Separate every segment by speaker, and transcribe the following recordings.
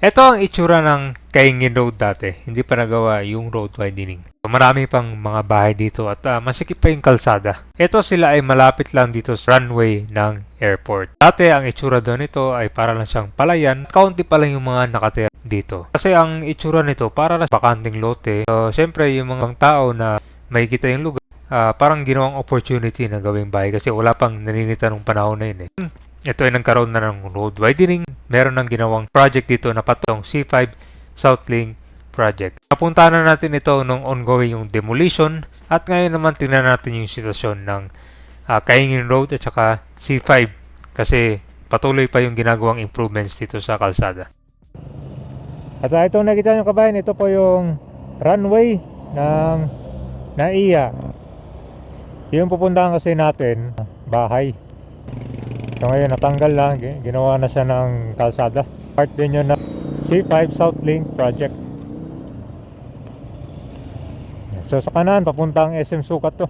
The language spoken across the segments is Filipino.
Speaker 1: Ito ang itsura ng Kaingin Road dati. Hindi pa nagawa yung road widening. Marami pang mga bahay dito at ah, masikip pa yung kalsada. Ito sila ay malapit lang dito sa runway ng airport. Dati ang itsura doon nito ay para lang siyang palayan. Kaunti pa lang yung mga nakatira dito. Kasi ang itsura nito para lang bakanting lote. So, syempre yung mga tao na may kita yung lugar, ah, parang ginawang opportunity na gawing bahay kasi wala pang naninita nung panahon na yun eh. Ito ay nagkaroon na ng road widening. Meron ng ginawang project dito na patong C5 Southlink project. Napuntahan na natin ito nung ongoing yung demolition at ngayon naman tingnan natin yung sitwasyon ng ah, Kaingin Road at saka C5 kasi patuloy pa yung ginagawang improvements dito sa kalsada. At uh, itong nakita nyo kabayan, ito po yung runway ng NAIA. Yung pupuntahan kasi natin, bahay. So ngayon natanggal gi- ginawa na siya ng kalsada. Part din yun ng C5 Southlink project. So sa kanan, papuntang SM Sukat to.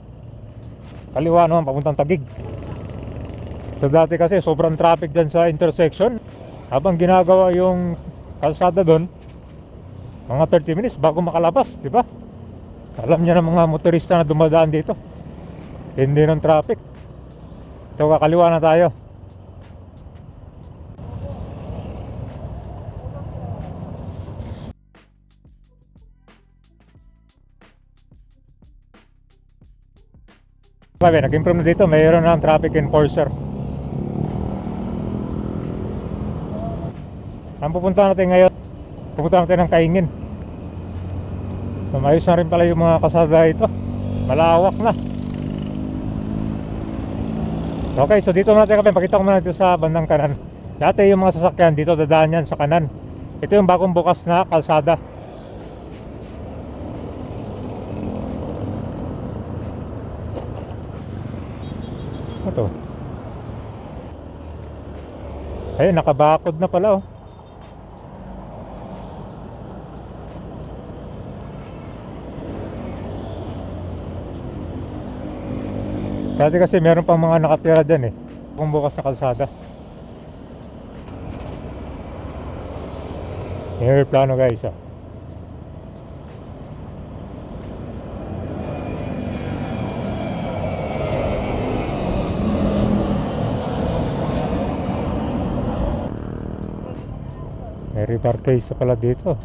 Speaker 1: Kaliwa naman, papuntang Tagig. So dati kasi sobrang traffic dyan sa intersection. Habang ginagawa yung kalsada doon, mga 30 minutes bago makalabas, di ba? Alam niya ng mga motorista na dumadaan dito. Hindi ng traffic. So kakaliwa na tayo. Sabi, nag-improve na dito, mayroon na ang traffic enforcer. Ang pupunta natin ngayon, pupunta natin ng Kaingin. So, Mayos na rin pala yung mga kasada ito. Malawak na. Okay, so dito natin kami, pakita ko muna dito sa bandang kanan. Dati yung mga sasakyan dito dadaan yan sa kanan. Ito yung bagong bukas na kalsada. Ano to? Ayun, nakabakod na pala oh. Dati kasi meron pang mga nakatira dyan eh. Kung bukas na kalsada. Yung plano guys ah. May rebar case pala dito.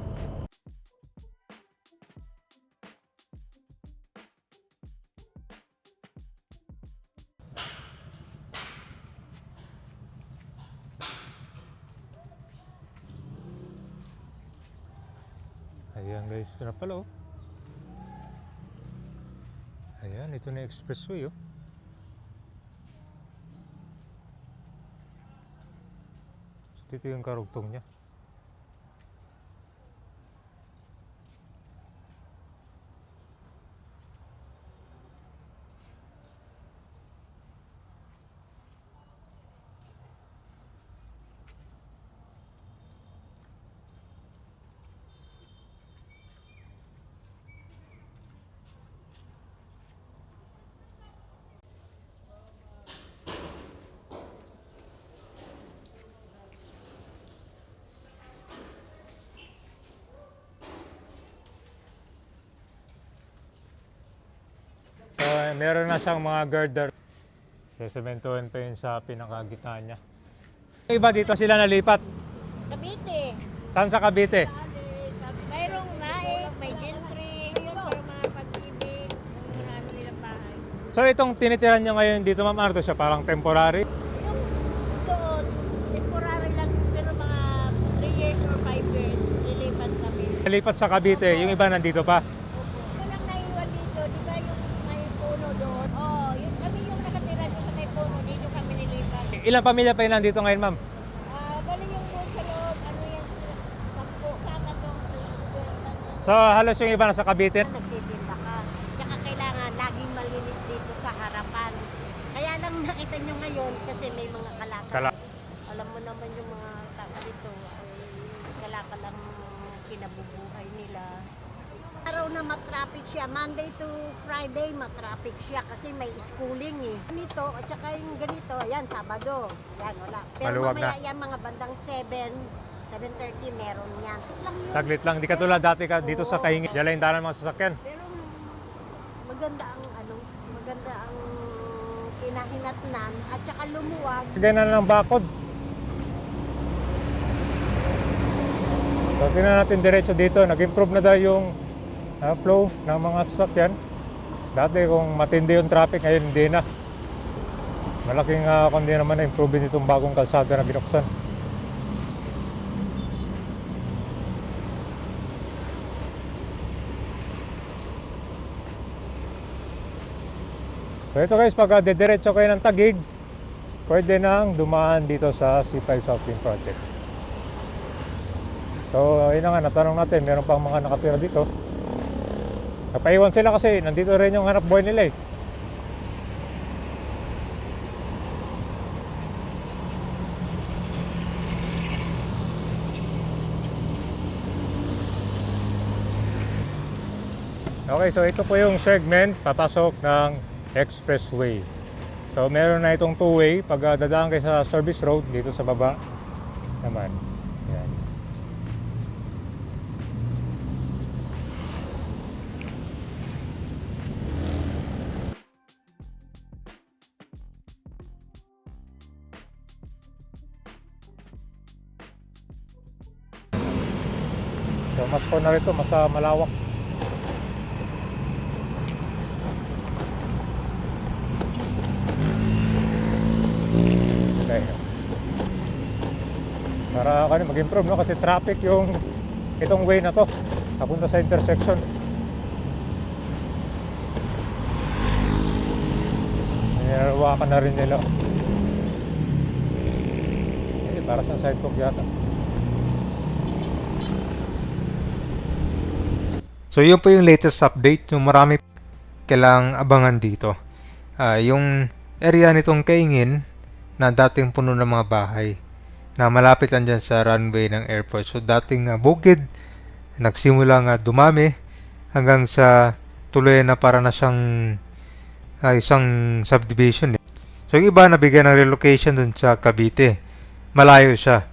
Speaker 1: Ayan guys, ito na pala oh. Ayan, ito na expressway oh. Dito yung karugtong niya. Meron na siyang mga girder. Sesementohin pa yun sa pinakagitna niya. Iba dito sila nalipat.
Speaker 2: Cavite.
Speaker 1: Saan sa Cavite?
Speaker 2: Mayroong naik, may gentry, yun para mga pag-ibig, marami nilang bahay.
Speaker 1: So itong tinitiran nyo ngayon dito, Ma'am Arto, siya parang temporary.
Speaker 2: Yung doon, temporary lang, pero mga 3 years or 5 years, lilipat kami.
Speaker 1: Nalipat sa Cavite, yung iba nandito pa.
Speaker 2: Walang naiwan dito, di ba yung may puno doon? Oh, yun, kami yung nakatira doon sa may puno, dito kami nilipat.
Speaker 1: Ilang pamilya pa yun nandito ngayon, Ma'am?
Speaker 2: Ah, bali yung doon sa loob, ano yan, sampo, sana doon,
Speaker 1: So halos yung iba nasa Cavite.
Speaker 3: nagtitinda ka. Tsaka kailangan laging malinis dito sa harapan. Kaya lang nakita nyo ngayon kasi may mga kalakal.
Speaker 1: Kala-
Speaker 3: Alam mo naman yung mga tao dito ay kalakal ang kinabubuhay nila. Araw na matraffic siya. Monday to Friday matraffic siya kasi may schooling eh. Ganito at saka yung ganito, yan Sabado. Yan wala. Pero
Speaker 1: Maluwag
Speaker 3: mamaya
Speaker 1: na.
Speaker 3: yan mga bandang 7, 7.30 meron yan. Lang yun.
Speaker 1: Saglit lang, hindi katulad dati ka dito sa
Speaker 3: Oo.
Speaker 1: Kaingin. Diyan lang yung daanan ng mga sasakyan.
Speaker 3: Pero maganda ang ano, maganda ang kinahinatnan at saka lumuwag.
Speaker 1: Ganyan na ng bakod. So, tingnan natin diretso dito. Nag-improve na daw yung ah, flow ng mga sasakyan. Dati kung matindi yung traffic, ngayon hindi na. Malaking uh, kundi naman na improve din itong bagong kalsada na binuksan. So ito guys, pag uh, dediretso kayo ng Tagig, pwede nang dumaan dito sa C5 Shopping Project. So, ayun na nga, natanong natin, meron pang mga nakatira dito. Napaiwan sila kasi nandito rin yung hanap buhay nila eh. Okay, so ito po yung segment papasok ng expressway. So meron na itong two-way pag uh, dadaan kayo sa service road dito sa baba naman. Mas ko na rito, mas ah, malawak. Okay. Para ano, mag-improve no kasi traffic yung itong way na to papunta sa intersection. Nilalawakan na rin nila. Eh, para sa sidewalk yata. So yun po yung latest update, yung marami kailangang abangan dito. Ah, yung area nitong Kaingin na dating puno ng mga bahay na malapit lang dyan sa runway ng airport. So dating ah, bukid, nagsimula nga dumami hanggang sa tuloy na para na siyang ah, isang subdivision. Eh. So yung iba nabigyan ng relocation dun sa Cavite. Malayo siya.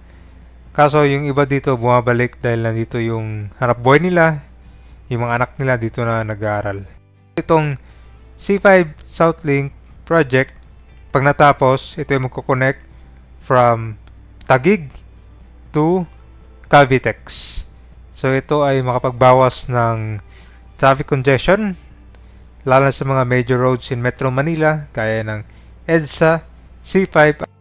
Speaker 1: Kaso yung iba dito bumabalik dahil nandito yung hanap buhay nila, yung mga anak nila dito na nag-aaral. Itong C5 South Link project, pag natapos, ito yung magkoconnect from Tagig to Cavitex. So ito ay makapagbawas ng traffic congestion, lalo sa mga major roads in Metro Manila, gaya ng EDSA, C5